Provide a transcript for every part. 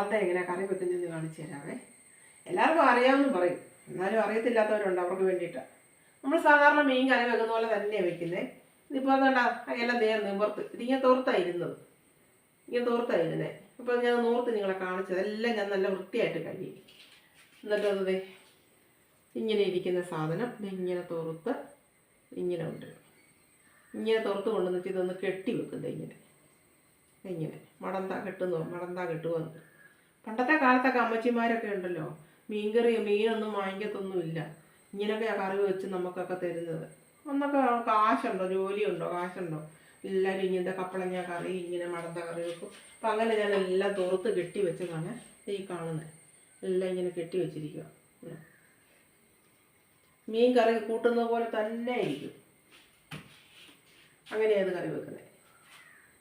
അതെ എങ്ങനെ കറി വെക്കുന്നതെന്ന് കാണിച്ചു തരാവേ. എല്ലാവർക്കും അറിയാമെന്ന് പറയും. എന്നാലും അറിയത്തില്ലാത്തവരുണ്ട് അവർക്ക് വേണ്ടിയിട്ടാണ് നമ്മൾ സാധാരണ മീൻ കറി വെക്കുന്ന പോലെ തന്നെയാണ് വെക്കുന്നത് ഇതിപ്പോൾ അതുകൊണ്ടാ അതെല്ലാം നേരം നിവർത്ത്. ഇതിങ്ങനെ തോർത്തായിരുന്നത് ഇങ്ങനെ തോർത്തായിരുന്നേ അപ്പോൾ ഞാൻ നോർത്ത് നിങ്ങളെ കാണിച്ചത്. എല്ലാം ഞാൻ നല്ല വൃത്തിയായിട്ട് കഴുകി. എന്നിട്ട് ഇങ്ങനെ ഇരിക്കുന്ന സാധനം ഇങ്ങനെ തോർത്ത് ഇങ്ങനെ ഉണ്ട്. ഇങ്ങനെ തോർത്ത് കൊണ്ടുവന്നിട്ട് ഇതൊന്ന് കെട്ടി വെക്കുന്നത് ഇങ്ങനെ. ഇങ്ങനെ. മടന്ത കെട്ടുന്നു? മടന്ത കെട്ടുവന്ന് പണ്ടത്തെ കാലത്തൊക്കെ അമ്മച്ചിമാരൊക്കെ ഉണ്ടല്ലോ. മീൻകറി മീനൊന്നും വാങ്ങിക്കത്തൊന്നുമില്ല. ഇങ്ങനെയൊക്കെ കറി വെച്ച് നമുക്കൊക്കെ തരുന്നത്. അന്നൊക്കെ കാശുണ്ടോ? ജോലിയുണ്ടോ? കാശുണ്ടോ? എല്ലാവരും ഇങ്ങനത്തെ കപ്പളങ്ങ കറി ഇങ്ങനെ മടന്ത കറി വെക്കും. അപ്പം അങ്ങനെ ഞാൻ എല്ലാം തുറത്ത് കെട്ടി വെച്ചതാണ് ഈ കാണുന്നത് എല്ലാം ഇങ്ങനെ കെട്ടി വെച്ചിരിക്കുക മീൻ കറി കൂട്ടുന്നത് പോലെ തന്നെ ആയിരിക്കും അങ്ങനെയാണ് കറി വെക്കുന്നത്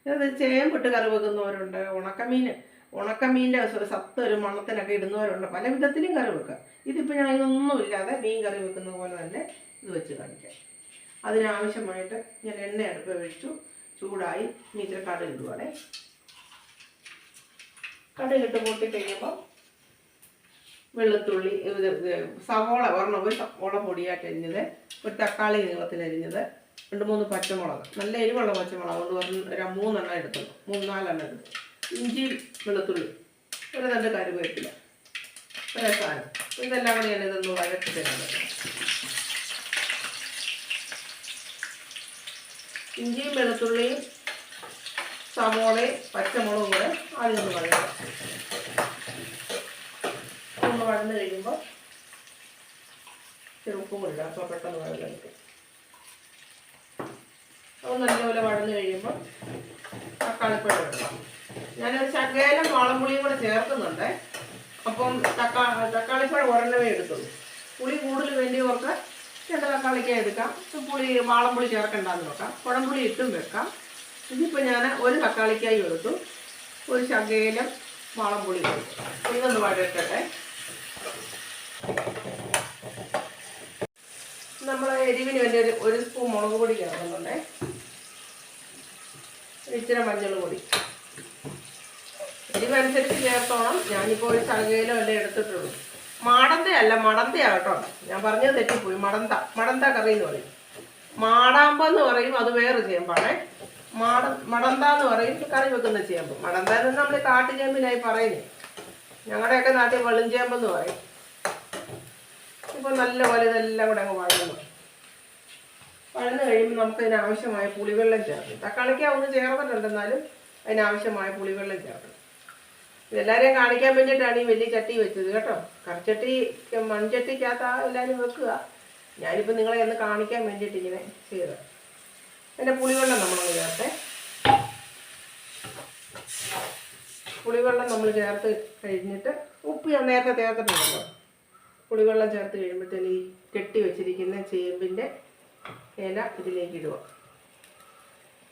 ഇത് ചേമ്പിട്ട് കറി വെക്കുന്നവരുണ്ട്. ഉണക്കമീൻ ഉണക്കമീന്റെ സത്ത് ഒരു മണത്തിനൊക്കെ ഇടുന്നവരുണ്ട്. പല വിധത്തിലും കറി വെക്കുക ഇതിപ്പോൾ ഞാൻ ഇതൊന്നും ഇല്ലാതെ മീൻ കറി വെക്കുന്ന പോലെ തന്നെ ഇത് വെച്ച് കാണിക്കാം. അതിനാവശ്യമായിട്ട് ഞാൻ എണ്ണ അടുപ്പ് വെച്ചു. ചൂടായി മീറ്റർ കടുക് ഇടുവാണേ. കടുക് ഇട്ട് പൊട്ടി കഴിയുമ്പോൾ വെളുത്തുള്ളി ഇത് സവോള ഒരെണ്ണം ഒരു സവോള പൊടിയായിട്ട് അരിഞ്ഞത് ഒരു തക്കാളി നീളത്തിൽ അരിഞ്ഞത് രണ്ട് മൂന്ന് പച്ചമുളക് നല്ല എരിവുള്ള പച്ചമുളക് അതുകൊണ്ട് ഒരു മൂന്നെണ്ണം എടുത്തു. മൂന്നാലെണ്ണം എടുത്തു. ഇഞ്ചി വെളുത്തുള്ളി ഒരു രണ്ട് കരുവേപ്പില സാധനം. ഇതെല്ലാം കൂടി ഞാൻ ഇതൊന്ന് വഴറ്റി തരുന്നത് ഇഞ്ചിയും വെളുത്തുള്ളിയും സവോളയും പച്ചമുളകും കൂടെ ആദ്യം ഒന്ന് വഴറ്റാം ഒന്ന് വഴന്ന് കഴിയുമ്പോൾ ചെറുപ്പും കൂടി ഇടാം. അപ്പോൾ പെട്ടെന്ന് വഴന്ന് കിട്ടും അത് നല്ലപോലെ വഴന്ന് കഴിയുമ്പോൾ തക്കാളിപ്പഴം ഇടണം. ഞാനൊരു ശകലം വാളംപുളിയും കൂടെ ചേർക്കുന്നുണ്ട്. അപ്പം തക്കാളി തക്കാളിപ്പഴം ഒരെണ്ണമേ എടുത്തുള്ളൂ. പുളി കൂടുതൽ വേണ്ടിയവർക്ക് രണ്ട് തക്കാളിക്ക എടുക്കാം. പുളി വാളംപുളി ചേർക്കണ്ടെന്ന് നോക്കാം കുഴമ്പുളി ഇട്ടും വെക്കാം. ഇതിപ്പോൾ ഞാൻ ഒരു തക്കാളിക്കായി എടുത്തു. ഒരു ശകലം വാളംപുളി എടുത്തു ഇതൊന്ന് വഴക്കട്ടെ നമ്മൾ എരിവിന് വേണ്ടി ഒരു ഒരു സ്പൂൺ മുളക് പൊടി ചേർക്കുന്നുണ്ടേ. ഇച്ചിരി മഞ്ഞൾ പൊടി. എരിവനുസരിച്ച് ചേർത്തോണം ഞാനിപ്പോൾ ഒരു ശകലം എല്ലാം എടുത്തിട്ടുള്ളൂ. മാടന്ത അല്ല മടന്തയാ കേട്ടോ. ഞാൻ പറഞ്ഞത് തെറ്റിപ്പോയി. മടന്ത മടന്ത കറി എന്ന് പറയും. മാടാമ്പ എന്ന് പറയും അത് വേറെ ചേമ്പാണേ. മാട മടന്ത എന്ന് പറയും കറി വെക്കുന്ന ചേമ്പ്. മടന്ത എന്ന് നമ്മൾ കാട്ടുചേമ്പിനായി പറയുന്നത് ഞങ്ങളുടെയൊക്കെ നാട്ടിൽ വെളുംചേമ്പെന്ന് പറയും. ഇപ്പോൾ നല്ലപോലെ ഇതെല്ലാം കൂടെ അങ്ങ് വഴന്നു വഴന്ന് കഴിയുമ്പോൾ നമുക്ക് അതിനാവശ്യമായ പുളിവെള്ളം ചേർക്കും. തക്കാളിക്ക് ഒന്ന് ചേർന്നിട്ടുണ്ടെന്നാലും അതിനാവശ്യമായ പുളിവെള്ളം ചേർക്കണം. ഇതെല്ലാവരെയും കാണിക്കാൻ വേണ്ടിയിട്ടാണ് ഈ വലിയ ചട്ടി വെച്ചത് കേട്ടോ. കറിച്ചട്ടി മൺചട്ടിക്കകത്ത് എല്ലാവരും വെക്കുക. ഞാനിപ്പോൾ നിങ്ങളെ ഒന്ന് കാണിക്കാൻ വേണ്ടിയിട്ട് ഇങ്ങനെ ചെയ്തത്. അതിന്റെ പുളിവെള്ളം നമ്മൾ ചേർത്തേ. പുളിവെള്ളം നമ്മൾ ചേർത്ത് കഴിഞ്ഞിട്ട് ഉപ്പ് ഞാൻ നേരത്തെ ചേർത്തിട്ടുണ്ടല്ലോ. പുളിവെള്ളം ചേർത്ത് കഴിയുമ്പോഴത്തേന് ഈ കെട്ടി വെച്ചിരിക്കുന്ന ചേമ്പിന്റെ ഇല ഇതിലേക്ക് ഇടുക.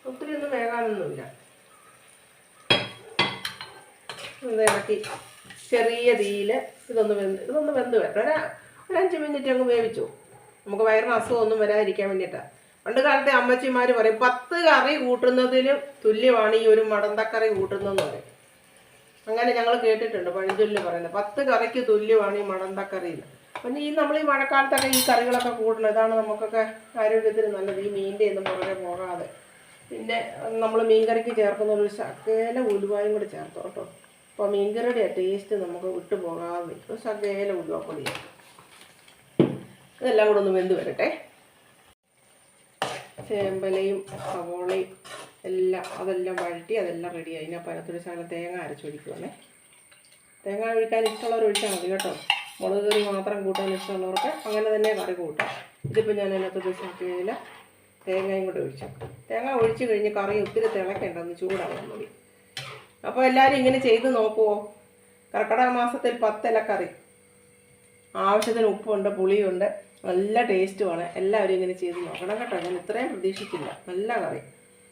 ഒത്തിരി ഒന്നും വേകാനൊന്നുമില്ല ഇത് ഇളക്കി ചെറിയ തീയിൽ ഇതൊന്ന് വെന്ത് ഇതൊന്ന് വെന്ത് വരണം ഒരു ഒരു അഞ്ച് മിനിറ്റ് അങ്ങ് വേവിച്ചു. നമുക്ക് വയറിന് അസുഖമൊന്നും വരാതിരിക്കാൻ വേണ്ടിയിട്ടാണ് പണ്ട് കാലത്തെ അമ്മച്ചിമാർ പറയും പത്ത് കറി കൂട്ടുന്നതിന് തുല്യമാണ് ഈ ഒരു മടന്തക്കറി കൂട്ടുന്നതെന്ന് പറയും. അങ്ങനെ ഞങ്ങൾ കേട്ടിട്ടുണ്ട് പഴഞ്ചൊല്ല് പറയുന്നത്. പത്ത് കറിക്ക് തുല്യമാണ് ഈ മടന്തക്കറി എന്ന് പിന്നെ ഈ നമ്മൾ ഈ മഴക്കാലത്തൊക്കെ ഈ കറികളൊക്കെ കൂട്ടണം ഇതാണ് നമുക്കൊക്കെ ആരോഗ്യത്തിന് നല്ലത്. ഈ മീന്റെ ഒന്നും പുറകെ പോകാതെ. പിന്നെ നമ്മൾ മീൻകറിക്ക് ചേർക്കുന്ന ഒരു ശകല ഉലുവായും കൂടി ചേർത്തോ കേട്ടോ അപ്പോൾ മീൻകറിയുടെ ടേസ്റ്റ് നമുക്ക് വിട്ടു പോകാതെ നിൽക്കും സകേല ഉലുവാപ്പൊടി ഇതെല്ലാം കൂടെ ഒന്ന് വെന്ത് വരട്ടെ. ചേമ്പലയും സവോളയും എല്ലാം അതെല്ലാം വഴറ്റി അതെല്ലാം റെഡിയായി ഞാൻ പനത്തൊരു ശകലം തേങ്ങ അരച്ചൊഴിക്കുവാണേ തേങ്ങ ഒഴിക്കാൻ ഇഷ്ടമുള്ളവർ ഒഴിച്ചാൽ മതി കേട്ടോ. മുളക് കറി മാത്രം കൂട്ടാൻ ഇഷ്ടമുള്ളവർക്ക് അങ്ങനെ തന്നെ കറി കൂട്ടാം. ഇതിപ്പോൾ ഞാൻ അതിനകത്തൊരു ശകല തേങ്ങയും കൂടെ ഒഴിച്ചു തേങ്ങ ഒഴിച്ച് കഴിഞ്ഞ് കറി ഒത്തിരി തിളക്കേണ്ടെന്ന് ചൂടാകാൻ മതി. അപ്പോൾ എല്ലാവരും ഇങ്ങനെ ചെയ്ത് നോക്കുമോ കർക്കിടക മാസത്തിൽ പത്തിലക്കറി ആവശ്യത്തിന് ഉപ്പുണ്ട് പുളിയുണ്ട് നല്ല ടേസ്റ്റുമാണ് എല്ലാവരും ഇങ്ങനെ ചെയ്ത് നോക്കണം കേട്ടോ. ഞാൻ ഇത്രയും പ്രതീക്ഷിച്ചില്ല നല്ല കറി.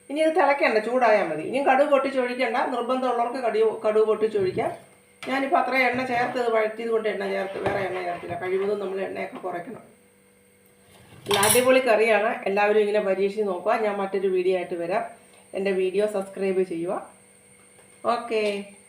ഇനി ഇത് തിളയ്ക്കണ്ട ചൂടായാൽ മതി. ഇനിയും കടുവ് പൊട്ടിച്ചൊഴിക്കണ്ട. നിർബന്ധമുള്ളവർക്ക് കടുവ് കടുവ് പൊട്ടിച്ചൊഴിക്കാം. ഞാനിപ്പോൾ അത്രയും എണ്ണ ചേർത്ത് ഇത് വഴറ്റിയത് കൊണ്ട് എണ്ണ ചേർത്ത് വേറെ എണ്ണ ചേർത്തില്ല. കഴിവതും നമ്മൾ എണ്ണയൊക്കെ കുറയ്ക്കണം. അടിപൊളി കറിയാണ്. എല്ലാവരും ഇങ്ങനെ പരീക്ഷിച്ച് നോക്കുക. ഞാൻ മറ്റൊരു വീഡിയോ ആയിട്ട് വരാം. എന്റെ വീഡിയോ സബ്സ്ക്രൈബ് ചെയ്യുക. Okay.